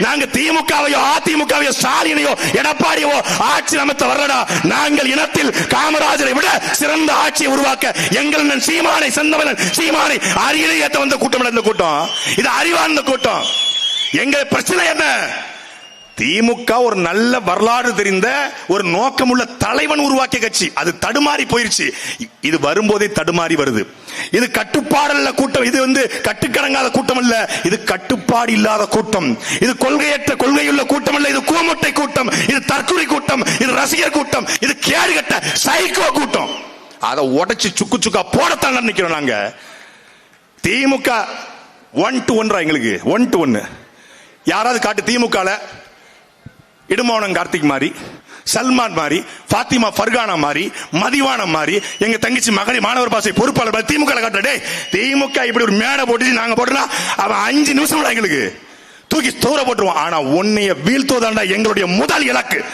நாங்க திமுகவையோ அதிமுகவையோ ஸ்டாலினையோ எடப்பாடியோ ஆட்சி அமைத்த வரலடா நாங்கள் இனத்தில் காமராஜரை விட சிறந்த ஆட்சியை உருவாக்க எங்கள் சீமானை செந்தமலன் சீமானை அரியணை ஏத்த வந்த கூட்டம் இந்த கூட்டம். இது அறிவார்ந்த கூட்டம். எங்கள் பிரச்சனை என்ன? திமுக ஒரு நல்ல வரலாறு தெரிந்த ஒரு நோக்கமுள்ள தலைவன் உருவாக்கிய கட்சி. அது தடுமாறி போயிருச்சு. இது வரும்போதே தடுமாறி வருது. இது கட்டுப்பாடல்ல கூட்டம். இது வந்து கட்டுக்கடங்காத கூட்டம் அல்ல இது கட்டுப்பாடு இல்லாத கூட்டம். இது கொள்கையற்ற கொள்கையுள்ள கூட்டம் அல்ல இது கூமுட்டை கூட்டம். இது தற்கொலை கூட்டம். இது ரசிகர் கூட்டம். இது கேடுகட்ட சைக்கோ கூட்டம். அதை உடைச்சு சுக்கு சுக்கா போடத்தான் நினைக்கிறோம் நாங்க. திமுக ஒன் டு ஒன்றா எங்களுக்கு. ஒன் டு ஒன்னு யாராவது காட்டு திமுகல? இடுமோனம் கார்த்திக் மாதிரி சல்மான் மாதிரி பாத்திமா ஃபர்கானா மாதிரி மதிவானம் மாதிரி எங்க தங்கச்சி மகளிர் மாணவர் பாசை பொறுப்பாளர் திமுக கட்டடே திமுக இப்படி ஒரு மேடை போட்டு நாங்க போட்டுனா அவன் அஞ்சு நிமிஷம் எங்களுக்கு. தூக்கி தூர போட்டுருவான். ஆனா உன்னைய வீழ்த்துவதாண்டா எங்களுடைய முதல் இலக்கு.